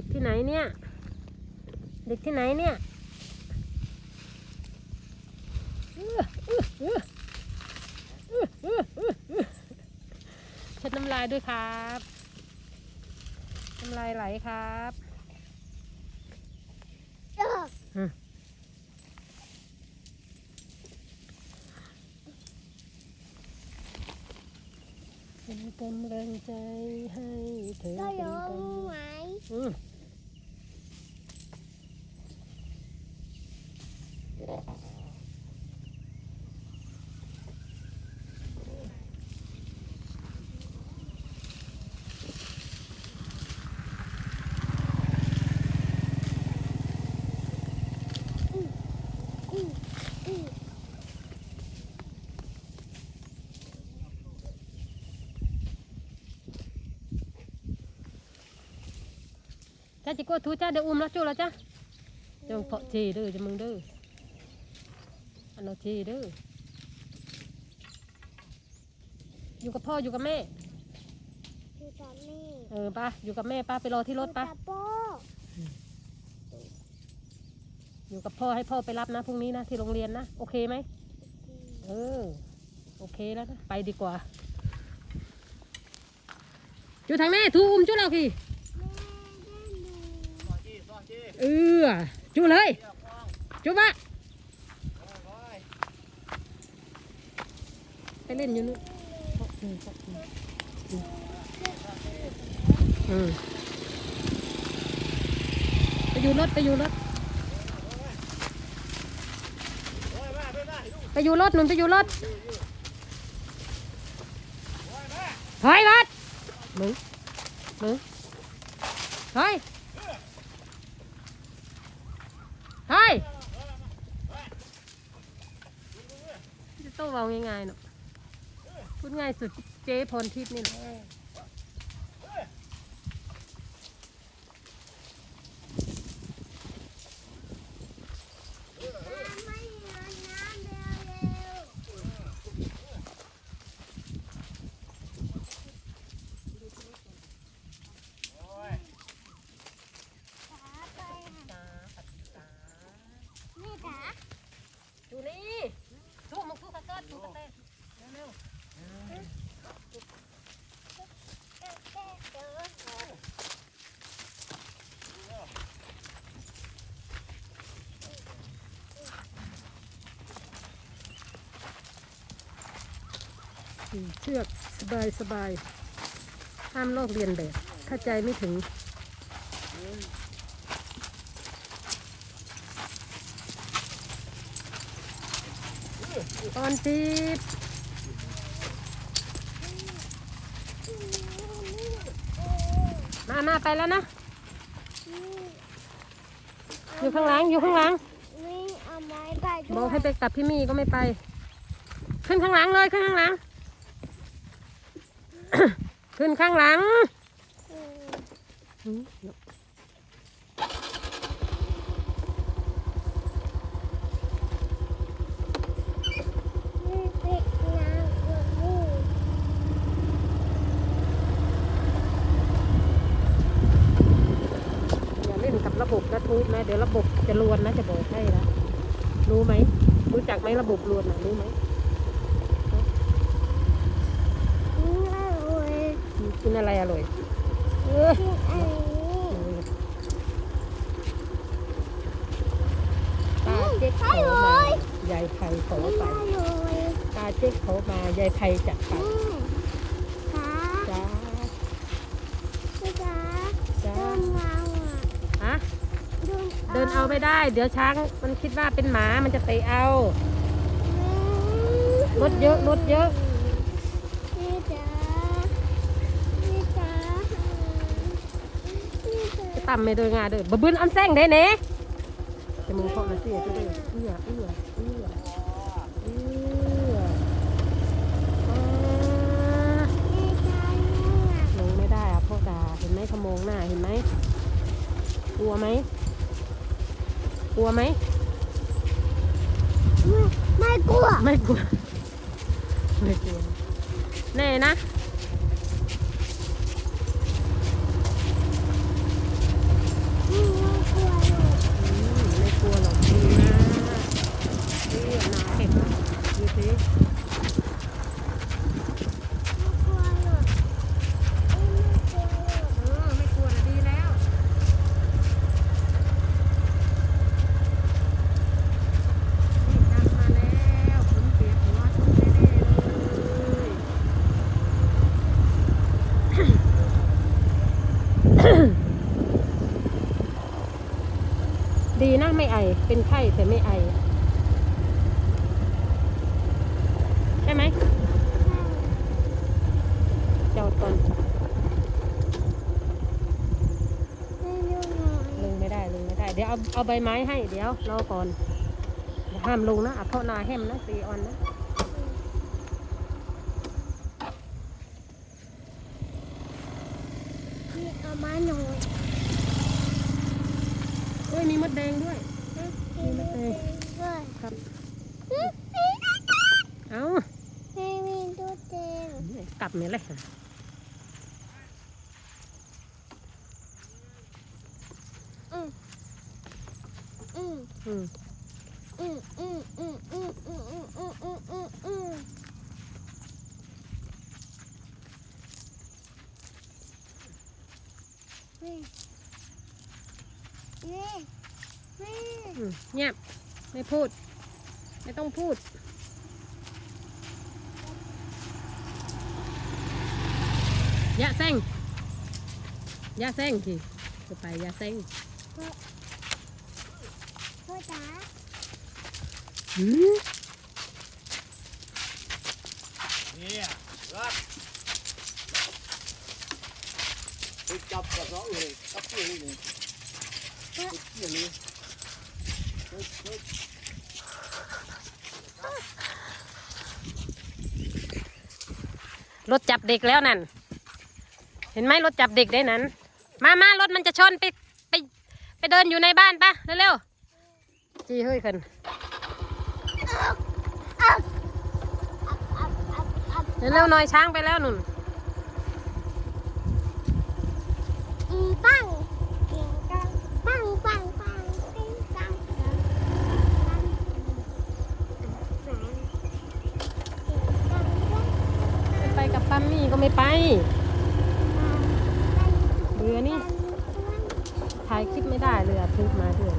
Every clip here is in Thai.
ด็กที่ไหนเนี่ย เด็กที่ไหนเนี่ยเช็ดน้ำลายด้วยครับน้ำลายไหลครับเป็นกำลังใจให้เธอเป็นลกง ม จ้าจิโก้ทูจ้าเดี๋ยวอุ้มแล้วจูแล้วจ้าเดี๋ยวเพาะชีด้อจะมึงด้ออันเอาชีด้ออยู่กับพ่ออยู่กับแม่ อยู่กับแม่เออป้าอยู่กับแม่ป้าไปรอที่รถป้าอยู่กับพ่อให้พ่อไปรับนะพรุ่งนี้นะที่โรงเรียนนะโอเคไหมเออโอเคแล้วนะไปดีกว่าอยู่ทางแม่ทูอุ้มจูเรากี่ เออจูเลยจูบะไปเล่นอยู่นู่นไปอยู่รถไปอยู่รถไปอยู่รถหนุนไปอยู่รถถอยรถมึงมึงถอยถอย ตัวเราง่ายๆเนาะพูดง่ายสุดเจ๊พรทิพย์นี่แหละ ไม่เงินน้ำเร็วๆขาไปค่ะนี่จ๋า อยู่นี่สู้มึงสู้กระเกิดสู้กระเต้เร็ว เอ๊ะเอ๊ะเอ๊ะ ๆอืม เชือกสบายสบายห้ามลอกเรียนแบบ ถ้าใจไม่ถึง ตอนติดมามาไปแล้วนะ อยู่ข้างหลัง อยู่ข้างหลังนี่เอาไม้ไปด้วยบอกให้ไปกับพี่มี่ก็ไม่ไป ขึ้นข้างหลังเลย ขึ้นข้างหลัง ขึ้นข้างหลังอืมอืมนี่เป็ดนางอยู่นี่อย่าเล่นกับระบบนะทูบนะเดี๋ยวระบบจะรวนนะจะบอกให้นะรู้ไหมรู้จักไหมระบบรวนนะรู้ไหม นี่อร่อย กินอะไรอร่อยเออกินอันนี้ตาเจ๊กเขามายายไผ่ขอนี่ไปอร่อยตาเจ๊กเขามายายไผ่จัดไปแม่ขาจ้าพี่จ๋าจ้าเดินมาอะฮะเดินเอาไม่ได้ เดี๋ยวช้างมันคิดว่าเป็นหมามันจะเตะเอารถเยอะรถเยอะ ต่ำไม่โดยงาเด้อบะบึนอันแซงได้เน่จะมึงเพาะมาเสียจะได้เอื้อเอื้อเอื้อเอื้ออ่าพี่จ๋าลงไม่ได้อะพ่อดาเห็นไหมขโมงหน้าเห็นไหมกลัวไหมกลัวไหมไม่กลัวไม่กลัวไม่กลัวแน่นะ เป็นไข้แต่ไม่ไอ ใช่ไหมจอดก่อนลงไม่ได้ลงไม่ได้ เดี๋ยวเอาเอาใบไม้ให้ เดี๋ยวรอก่อนอย่าห้ามลงนะอะเพราะนาแฮมนะตีออนนะนี่เอามาหน่อยเฮ้ยมีมดแดงด้วย นี่มาเลยด้วยครับนี่เอานี่มีตัวเต็งกลับเนี่ยเลยอืมอืม เงียบไม่พูด ไม่ต้องพูด อย่าแซงอย่าแซงทีจะไปอย่าแซงพ่อจ๋าหืมเนี่ยรักไปจับกับเราเลยจับตัวเลยนี่จับตัวเลยเฮ้ยเฮ้ย รถจับเด็กแล้วนั่น เห็นไหมรถจับเด็กได้นั้น มามารถมันจะชนไปไปไปเดินอยู่ในบ้านปะเร็วๆ จีเฮ้ยขึ้นเร็วๆหน่อยช้างไปแล้วนุ่นอืมปัง วันี่ก็ไม่ไปเรือนี่ถ่ายคลิปไม่ได้เรือะคลิปมาเดือน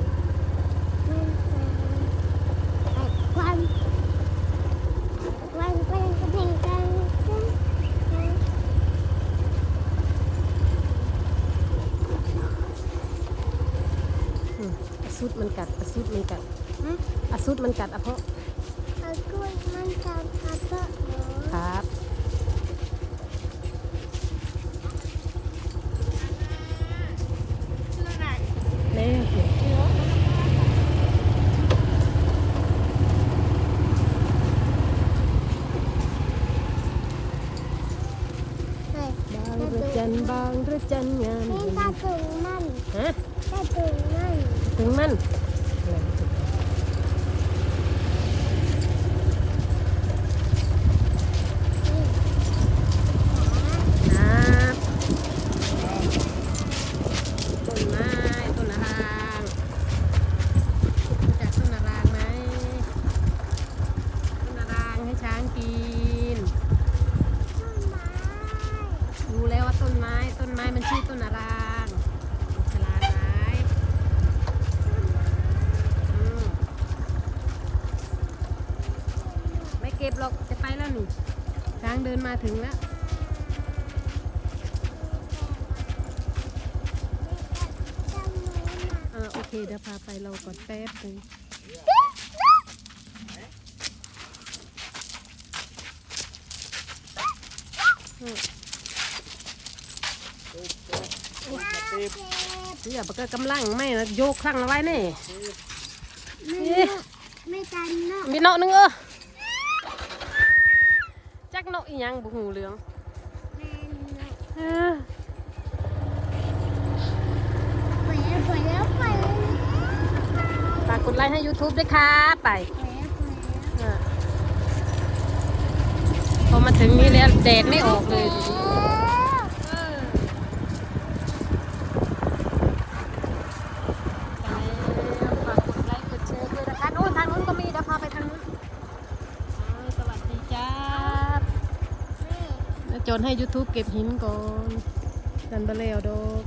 สุดมันกัดอสุดมันกัดอสุดมันกัดอะเพาะอสุดมันกัดอะเพาะครับ จันงามนี่ตาตึงมันฮะตาตึงมันถึงมันครับต้นไม้ต้นนารางรู้จักต้นนารางไหมต้นนารางให้ช้างกิน ต้นไม้ รู้แล้วว่าต้นไม้ต้นไม้มันชื่อต้นนารางฉลาดไหมอืมไม่เก็บหรอกจะไปแล้วนี่ ช้างเดินมาถึงแล้วจำมือมาเออโอเคเดี๋ยวพาไปเราก่อนแป๊บหนึงอืมเต็มเดี๋ยวปกกำลังไม่นะโยกครั้งละไว้นี่ไม่ไม่ตันเนาะมีเนาะหนึงเออจักเนาะ อีหยังบุหูเหลืองแม่เนาะเออไปแล้วไปแล้วไปแล้วฝากกดไลค์ให้ YouTube ด้วยครับไปไปแล้วเออพอมาถึงนี่แล้วแดดไม่ออกเลยดูดิเออฝากกดไลค์กดแชร์ด้วยนะคะโน่นทางนู้นก็มีเดี๋ยวพาไปทางนู้นอ่าสวัสดีจ้า อนให้ YouTube เก็บหินก่อนดันบะเลวดอก